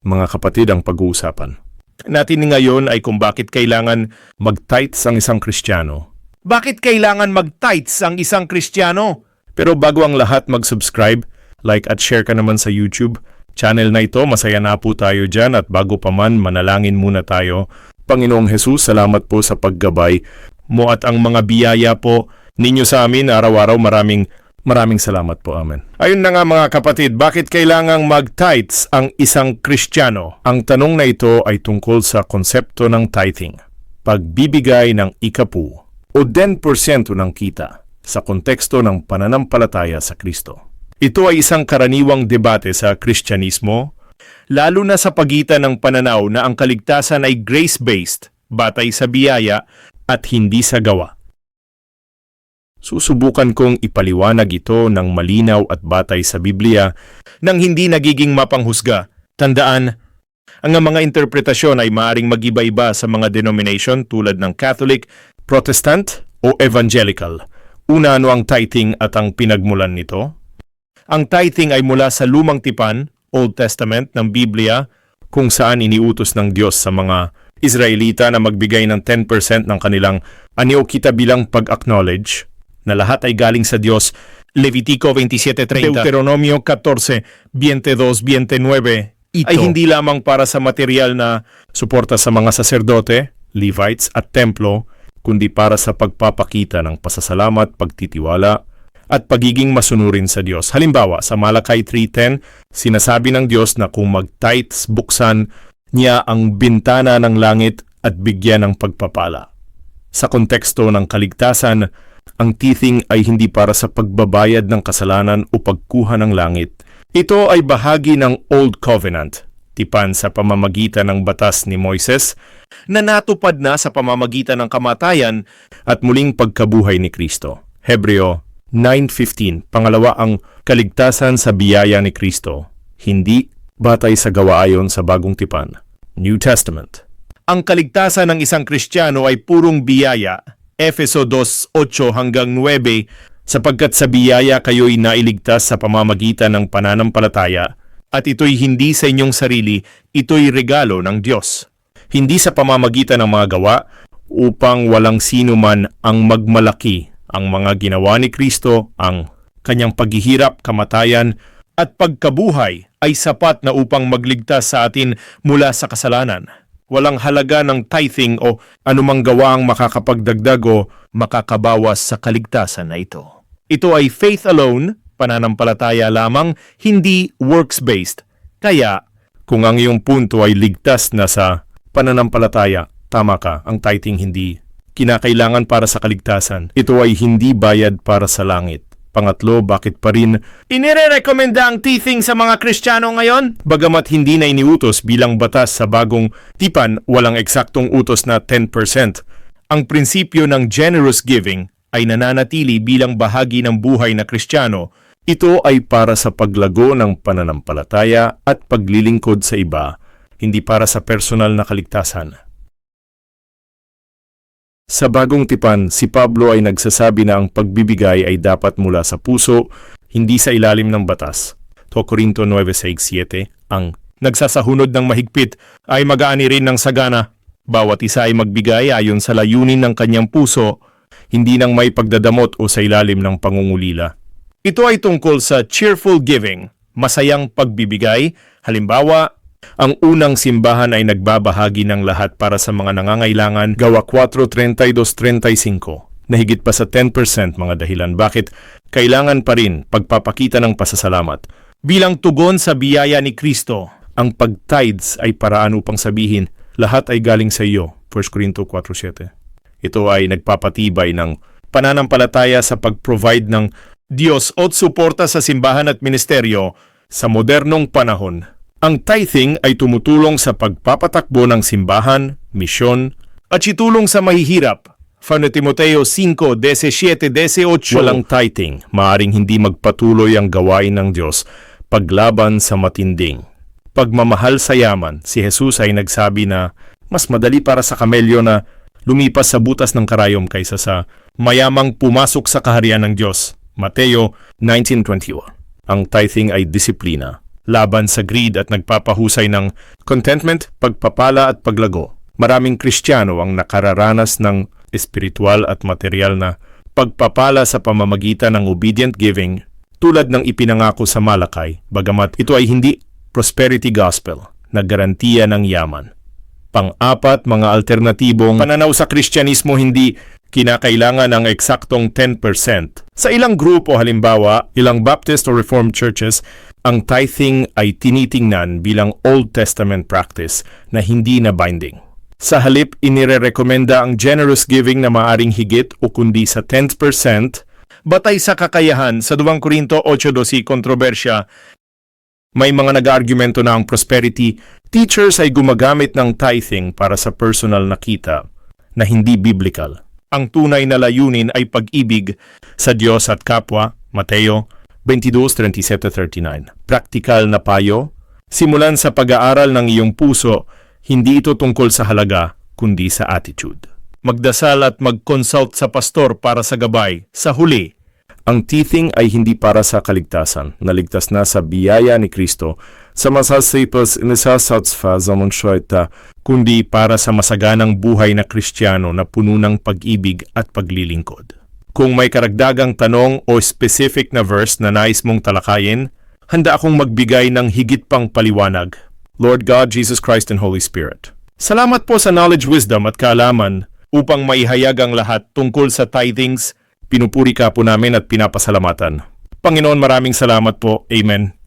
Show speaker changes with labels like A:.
A: mga kapatid, ang pag-uusapan. Natin ngayon ay kung bakit kailangan mag-tithes ang isang Kristiyano.
B: Bakit kailangan mag-tights ang isang Kristiyano?
A: Pero bago ang lahat mag-subscribe, like at share ka naman sa YouTube. Channel na ito, masaya na po tayo dyan at bago pa man, manalangin muna tayo. Panginoong Jesus, salamat po sa paggabay mo at ang mga biyaya po ninyo sa amin araw-araw. Maraming maraming salamat po. Amen. Ayun na nga mga kapatid, bakit kailangang mag-tithes ang isang Kristiyano? Ang tanong na ito ay tungkol sa konsepto ng tithing. Pagbibigay ng ikapu o 10% ng kita sa konteksto ng pananampalataya sa Kristo. Ito ay isang karaniwang debate sa Kristyanismo, lalo na sa pagitan ng pananaw na ang kaligtasan ay grace-based, batay sa biyaya at hindi sa gawa. Susubukan kong ipaliwanag ito ng malinaw at batay sa Biblia nang hindi nagiging mapanghusga. Tandaan, ang mga interpretasyon ay maaring mag-iba-iba sa mga denomination tulad ng Catholic, Protestant o Evangelical. Una ano ang tithing at ang pinagmulan nito? Ang tithing ay mula sa lumang tipan, Old Testament ng Biblia, kung saan iniutos ng Diyos sa mga Israelita na magbigay ng 10% ng kanilang anyo kita bilang pag-acknowledge na lahat ay galing sa Diyos.
B: Levitico 27.30
A: Deuteronomio 14, 22, 29
B: Ito.
A: ay hindi lamang para sa material na suporta sa mga saserdote, Levites at templo, kundi para sa pagpapakita ng pasasalamat, pagtitiwala, at pagiging masunurin sa Diyos. Halimbawa, sa Malakay 3.10, sinasabi ng Diyos na kung mag-tithes, buksan niya ang bintana ng langit at bigyan ng pagpapala. Sa konteksto ng kaligtasan, ang tithing ay hindi para sa pagbabayad ng kasalanan o pagkuha ng langit. Ito ay bahagi ng Old Covenant, tipan sa pamamagitan ng batas ni Moises
B: na natupad na sa pamamagitan ng kamatayan
A: at muling pagkabuhay ni Kristo. Hebreo 9.15, pangalawa ang kaligtasan sa biyaya ni Kristo, hindi batay sa gawa ayon sa bagong tipan. New Testament.
B: Ang kaligtasan ng isang Kristiyano ay purong biyaya. Efeso 2:8 hanggang 9
A: sapagkat sa biyaya kayo'y nailigtas sa pamamagitan ng pananampalataya
B: at ito'y hindi sa inyong sarili, ito'y regalo ng Diyos.
A: hindi sa pamamagitan ng mga gawa upang walang sino man ang magmalaki ang mga ginawa ni Kristo, ang kanyang paghihirap, kamatayan,
B: At pagkabuhay ay sapat na upang magligtas sa atin mula sa kasalanan. Walang halaga ng tithing o
A: anumang gawa ang makakapagdagdag o
B: makakabawas sa kaligtasan na ito. Ito ay faith alone, pananampalataya lamang, hindi works-based. Kaya,
A: kung ang iyong punto ay ligtas na sa pananampalataya, tama ka, ang tithing hindi kinakailangan para sa kaligtasan. Ito ay hindi bayad para sa langit. Pangatlo, bakit pa rin
B: Inire-recommenda ang tithing sa mga Kristiyano ngayon?
A: Bagamat hindi na iniutos bilang batas sa bagong tipan, walang eksaktong utos na 10%.
B: Ang prinsipyo ng generous giving ay nananatili bilang bahagi ng buhay na Kristiyano.
A: Ito ay para sa paglago ng pananampalataya at paglilingkod sa iba, hindi para sa personal na kaligtasan. Sa bagong tipan, si Pablo ay nagsasabi na ang pagbibigay ay dapat mula sa puso, hindi sa ilalim ng batas. 2 Corinto 9.6.7 Ang nagsasahunod ng mahigpit ay mag-aani rin ng sagana. Bawat isa ay magbigay ayon sa layunin ng kanyang puso, hindi ng may pagdadamot o sa ilalim ng pangungulila.
B: Ito ay tungkol sa cheerful giving, masayang pagbibigay. Halimbawa,
A: Ang unang simbahan ay nagbabahagi ng lahat para sa mga nangangailangan gawa 4.32.35 na higit pa sa 10% mga dahilan bakit kailangan pa rin pagpapakita ng pasasalamat.
B: bilang tugon sa biyaya ni Kristo,
A: Ang pag-tithes ay paraan upang sabihin lahat ay galing sa iyo. 1 Corinto 4.7 Ito ay nagpapatibay ng pananampalataya sa pag-provide ng
B: Diyos at suporta sa simbahan at ministeryo
A: sa modernong panahon. Ang tithing ay tumutulong sa pagpapatakbo ng simbahan, misyon,
B: at itulong sa mahihirap. 1 Timoteo 5, 17, 18
A: Walang tithing, maaring hindi magpatuloy ang gawain ng Diyos paglaban sa matinding. Pagmamahal sa yaman, si Jesus ay nagsabi na mas madali para sa kamelyo na lumipas sa butas ng karayom kaysa sa mayamang pumasok sa kaharian ng Diyos. Mateo 19.21 Ang tithing ay disiplina. Laban sa greed at nagpapahusay ng contentment, pagpapala at paglago. Maraming Kristiyano ang nakararanas ng espiritual at material na pagpapala sa pamamagitan ng obedient giving tulad ng ipinangako sa Malakay, bagamat ito ay hindi prosperity gospel na garantiya ng yaman. Pang-apat, mga alternatibong pananaw sa Kristyanismo hindi kinakailangan ng eksaktong 10%. Sa ilang grupo halimbawa, ilang Baptist o Reformed churches, ang tithing ay tinitingnan bilang Old Testament practice na hindi na binding. Sa halip, inirerekomenda ang generous giving na maaring higit o kundi sa 10%,
B: Batay sa kakayahan sa 2 Korinto 8.12 kontrobersya,
A: may mga nag-argumento na ang prosperity teachers ay gumagamit ng tithing para sa personal na kita na hindi biblical.
B: ang tunay na layunin ay pag-ibig
A: sa Diyos at kapwa, Mateo 22:37-39. Praktikal na payo, simulan sa pag-aaral ng iyong puso, hindi ito tungkol sa halaga, kundi sa attitude.
B: magdasal at mag-consult sa pastor para sa gabay. Sa huli,
A: Ang tithing ay hindi para sa kaligtasan, naligtas na sa biyaya ni Kristo, sa masasipas inisasats zaman ta, kundi para sa masaganang buhay na Kristiyano na puno ng pag-ibig at paglilingkod. Kung may karagdagang tanong o specific na verse na nais mong talakayin, handa akong magbigay ng higit pang paliwanag. Lord God, Jesus Christ and Holy Spirit. Salamat po sa knowledge, wisdom at kaalaman upang maihayag ang lahat tungkol sa tithings. Pinupuri ka po namin at pinapasalamatan. Panginoon, maraming salamat po. Amen.